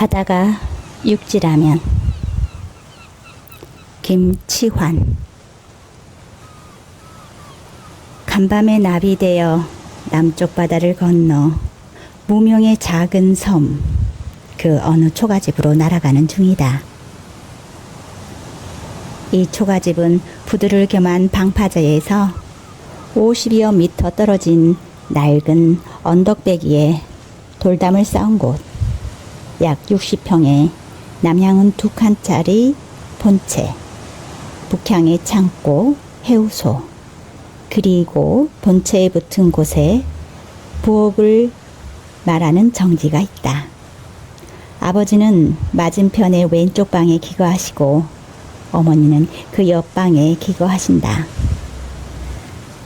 바다가 육지라면 김치환 간밤에 나비되어 남쪽 바다를 건너 무명의 작은 섬 그 어느 초가집으로 날아가는 중이다. 이 초가집은 부두를 겸한 방파제에서 50여 미터 떨어진 낡은 언덕배기에 돌담을 쌓은 곳, 약 60평에 남향은 두 칸짜리 본체, 북향의 창고, 해우소, 그리고 본체에 붙은 곳에 부엌을 말하는 정지가 있다. 아버지는 맞은편의 왼쪽 방에 기거하시고 어머니는 그 옆방에 기거하신다.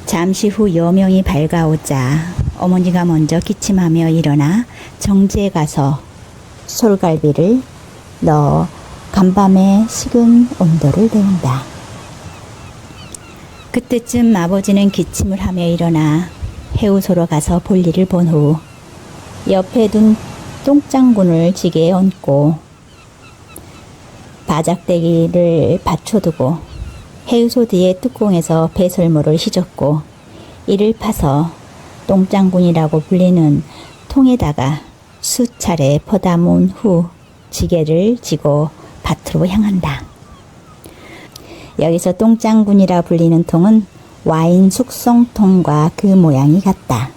잠시 후 여명이 밝아오자 어머니가 먼저 기침하며 일어나 정지에 가서 솔갈비를 넣어 간밤에 식은 온도를 데운다. 그때쯤 아버지는 기침을 하며 일어나 해우소로 가서 볼일을 본 후 옆에 둔 똥장군을 지게에 얹고 바작대기를 받쳐두고 해우소 뒤에 뚜껑에서 배설물을 휘젓고 이를 파서 똥장군이라고 불리는 통에다가 수차례 퍼담은 후 지게를 지고 밭으로 향한다. 여기서 똥장군이라 불리는 통은 와인 숙성통과 그 모양이 같다.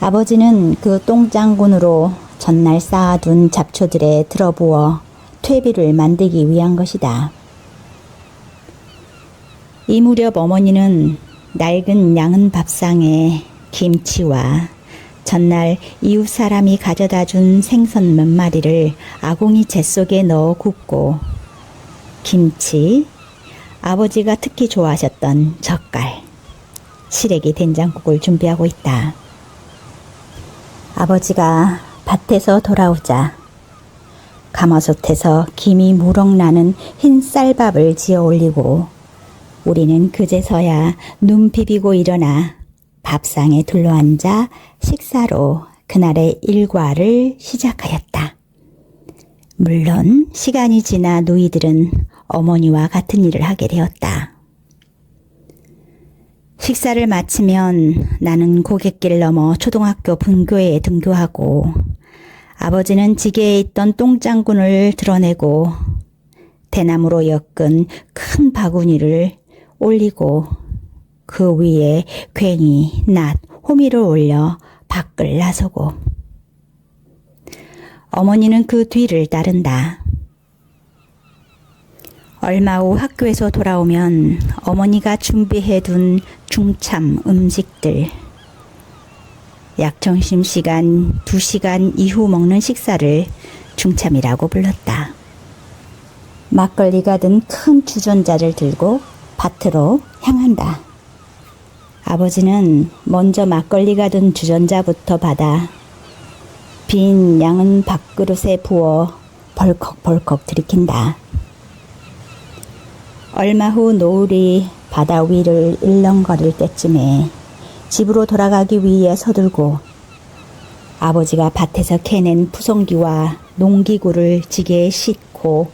아버지는 그 똥장군으로 전날 쌓아둔 잡초들에 들어부어 퇴비를 만들기 위한 것이다. 이 무렵 어머니는 낡은 양은 밥상에 김치와 전날 이웃 사람이 가져다 준 생선 몇 마리를 아궁이 재 속에 넣어 굽고 김치, 아버지가 특히 좋아하셨던 젓갈, 시래기 된장국을 준비하고 있다. 아버지가 밭에서 돌아오자 가마솥에서 김이 무럭나는 흰 쌀밥을 지어 올리고 우리는 그제서야 눈 비비고 일어나 밥상에 둘러앉아 식사로 그날의 일과를 시작하였다. 물론 시간이 지나 누이들은 어머니와 같은 일을 하게 되었다. 식사를 마치면 나는 고갯길 넘어 초등학교 분교회에 등교하고 아버지는 지게에 있던 똥장군을 드러내고 대나무로 엮은 큰 바구니를 올리고 그 위에 괭이, 낫, 호미를 올려 밖을 나서고 어머니는 그 뒤를 따른다. 얼마 후 학교에서 돌아오면 어머니가 준비해 둔 중참 음식들, 약 점심 시간 2시간 이후 먹는 식사를 중참이라고 불렀다. 막걸리가 든 큰 주전자를 들고 밭으로 향한다. 아버지는 먼저 막걸리가 든 주전자부터 받아 빈 양은 밥그릇에 부어 벌컥벌컥 들이킨다. 얼마 후 노을이 바다 위를 일렁거릴 때쯤에 집으로 돌아가기 위해 서둘고 아버지가 밭에서 캐낸 푸송기와 농기구를 지게에 싣고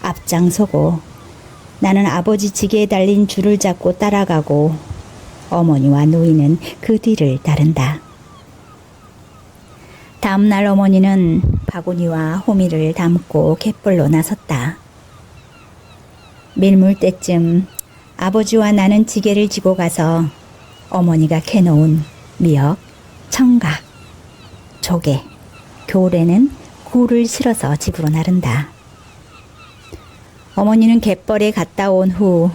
앞장서고 나는 아버지 지게에 달린 줄을 잡고 따라가고 어머니와 노인은 그 뒤를 따른다. 다음날 어머니는 바구니와 호미를 담고 갯벌로 나섰다. 밀물 때쯤 아버지와 나는 지게를 지고 가서 어머니가 캐놓은 미역, 청각, 조개, 겨울에는 굴을 실어서 집으로 나른다. 어머니는 갯벌에 갔다 온 후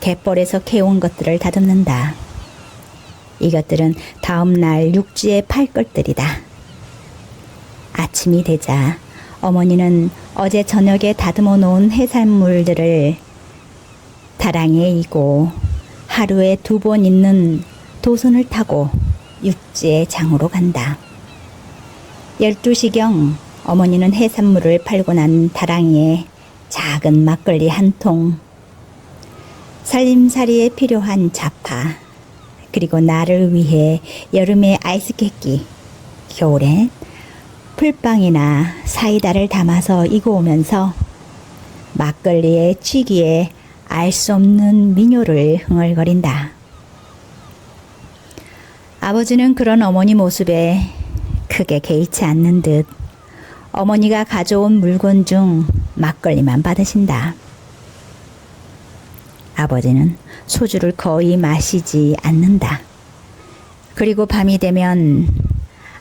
갯벌에서 캐온 것들을 다듬는다. 이것들은 다음 날 육지에 팔 것들이다. 아침이 되자 어머니는 어제 저녁에 다듬어 놓은 해산물들을 다랑이에 이고 하루에 두 번 있는 도선을 타고 육지의 장으로 간다. 12시경 어머니는 해산물을 팔고 난 다랑이에 작은 막걸리 한 통, 살림살이에 필요한 자파, 그리고 나를 위해 여름에 아이스 깨끼, 겨울엔 풀빵이나 사이다를 담아서 이고 오면서 막걸리에 취기에 알 수 없는 민요를 흥얼거린다. 아버지는 그런 어머니 모습에 크게 개의치 않는 듯 어머니가 가져온 물건 중 막걸리만 받으신다. 아버지는 소주를 거의 마시지 않는다. 그리고 밤이 되면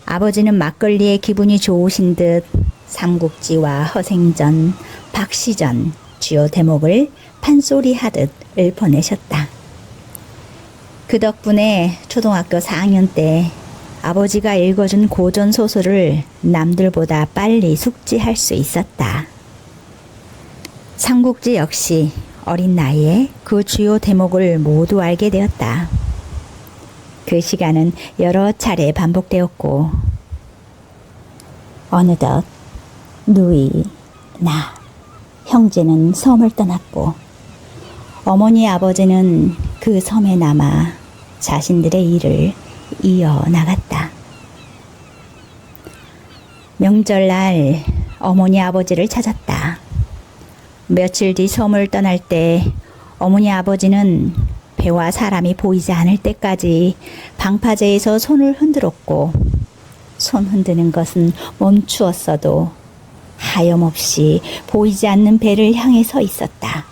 아버지는 막걸리에 기분이 좋으신 듯 삼국지와 허생전, 박시전 주요 대목을 판소리 하듯 읊어내셨다. 그 덕분에 초등학교 4학년 때 아버지가 읽어준 고전 소설을 남들보다 빨리 숙지할 수 있었다. 삼국지 역시 어린 나이에 그 주요 대목을 모두 알게 되었다. 그 시간은 여러 차례 반복되었고, 어느덧 누이, 나, 형제는 섬을 떠났고, 어머니 아버지는 그 섬에 남아 자신들의 일을 이어 나갔다. 명절날 어머니 아버지를 찾았다. 며칠 뒤 섬을 떠날 때 어머니 아버지는 배와 사람이 보이지 않을 때까지 방파제에서 손을 흔들었고 손 흔드는 것은 멈추었어도 하염없이 보이지 않는 배를 향해 서 있었다.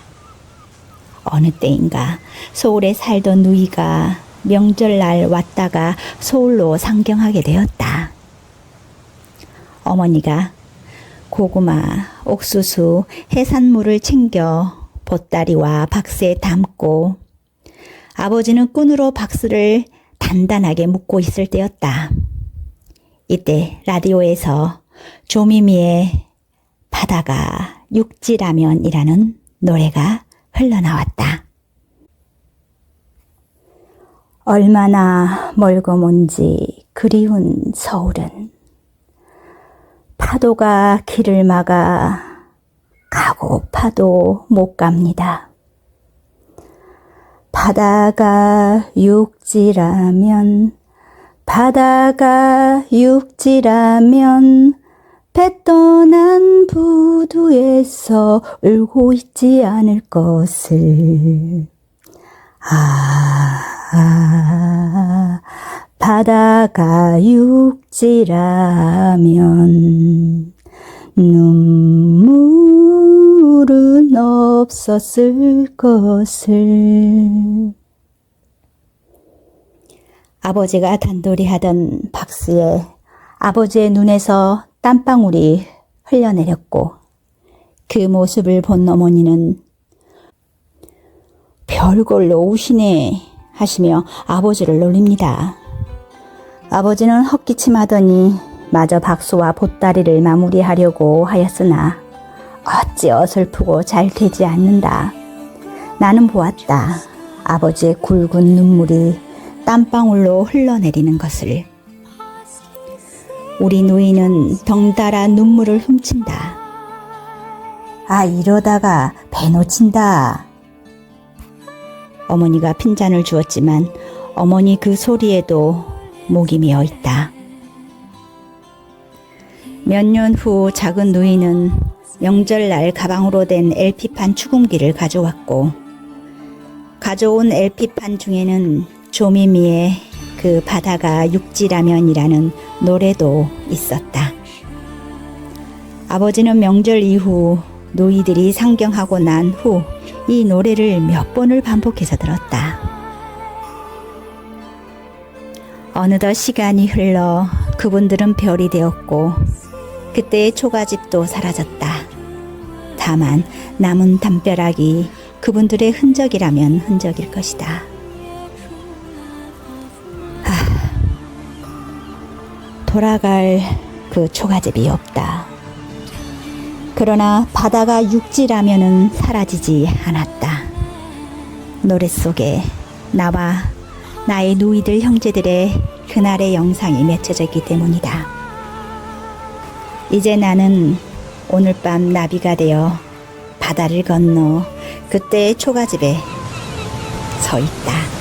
어느 때인가 서울에 살던 누이가 명절날 왔다가 서울로 상경하게 되었다. 어머니가 고구마, 옥수수, 해산물을 챙겨 보따리와 박스에 담고 아버지는 끈으로 박스를 단단하게 묶고 있을 때였다. 이때 라디오에서 조미미의 바다가 육지라면이라는 노래가 흘러나왔다. 얼마나 멀고 먼지 그리운 서울은 파도가 길을 막아 가고 파도 못 갑니다. 바다가 육지라면 바다가 육지라면 배 떠난 부두에서 울고 있지 않을 것을 아, 아 바다가 육지라면 눈물은 없었을 것을 아버지가 단돌이 하던 박스에 아버지의 눈에서 땀방울이 흘러내렸고 그 모습을 본 어머니는 별걸로 우시네 하시며 아버지를 놀립니다. 아버지는 헛기침하더니 마저 박수와 보따리를 마무리하려고 하였으나 어찌 어설프고 잘 되지 않는다. 나는 보았다. 아버지의 굵은 눈물이 땀방울로 흘러내리는 것을. 우리 누이는 덩달아 눈물을 훔친다. 아, 이러다가 배 놓친다. 어머니가 핀잔을 주었지만 어머니 그 소리에도 목이 메어 있다. 몇 년 후 작은 누이는 명절날 가방으로 된 LP판 축음기를 가져왔고 가져온 LP판 중에는 조미미의 그 바다가 육지라면이라는 노래도 있었다. 아버지는 명절 이후 노이들이 상경하고 난 후 이 노래를 몇 번을 반복해서 들었다. 어느덧 시간이 흘러 그분들은 별이 되었고 그때의 초가집도 사라졌다. 다만 남은 담벼락이 그분들의 흔적이라면 흔적일 것이다. 돌아갈 그 초가집이 없다. 그러나 바다가 육지라면은 사라지지 않았다. 노래 속에 나와 나의 누이들 형제들의 그날의 영상이 맺혀져 있기 때문이다. 이제 나는 오늘 밤 나비가 되어 바다를 건너 그때의 초가집에 서 있다.